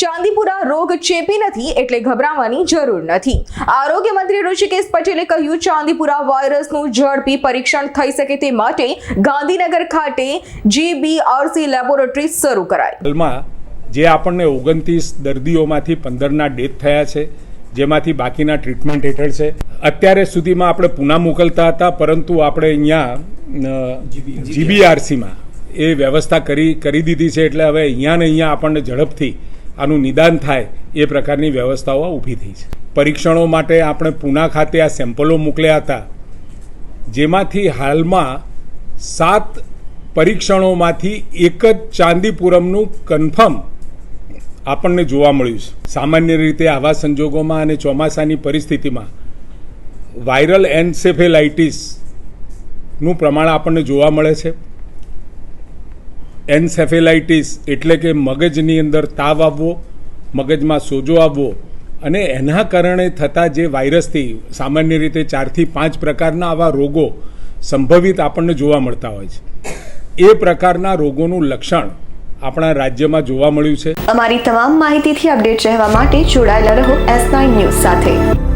ચાંદીપુરા રોગ ચેપી નથી એટલે ગભરાવાની જરૂર નથી. આરોગ્ય મંત્રી ઋષિકેશ પટેલે કહ્યું ચાંદીપુરા વાયરસનું ઝડપી પરીક્ષણ થઈ શકે તે માટે ગાંધીનગર ખાતે જીબીઆરસી લેબોરેટરી શરૂ કરાઈ. હાલમાં જે આપણને ઓગણત્રીસ દર્દીઓમાંથી પંદરના ડેથ થયા છે જેમાંથી બાકીના ટ્રીટમેન્ટ હેઠળ છે. અત્યારે સુધીમાં આપણે પુના મોકલતા હતા પરંતુ આપણે અહીંયા જીબીઆરસીમાં એ વ્યવસ્થા કરી કરી દીધી છે એટલે હવે અહીંયા ને અહીંયા આપણને ઝડપથી આનું નિદાન થાય એ પ્રકારની વ્યવસ્થાઓ ઊભી થઈ છે. પરીક્ષણો માટે આપણે પૂના ખાતે આ સેમ્પલો મોકલ્યા હતા, જેમાંથી હાલમાં સાત પરીક્ષણોમાંથી એક જ ચાંદીપુરમનું કન્ફર્મ આપણને જોવા મળ્યું છે. સામાન્ય રીતે આવા સંજોગોમાં અને ચોમાસાની પરિસ્થિતિમાં વાયરલ એન્સેફેલાઇટિસનું પ્રમાણ આપણને જોવા મળે છે. એન્સેફેલાઇટિસ એટલે કે મગજની અંદર તાવ આવવો, મગજમાં સોજો આવવો અને એના કારણે થતા જે વાયરસથી સામાન્ય રીતે ચારથી પાંચ પ્રકારના આવા રોગો સંભવિત આપણને જોવા મળતા હોય છે. એ પ્રકારના રોગોનું લક્ષણ આપણા રાજ્યમાં જોવા મળ્યું છે. અમારી તમામ માહિતીથી અપડેટ રહેવા માટે જોડાયેલા રહો એસ ન્યૂઝ સાથે.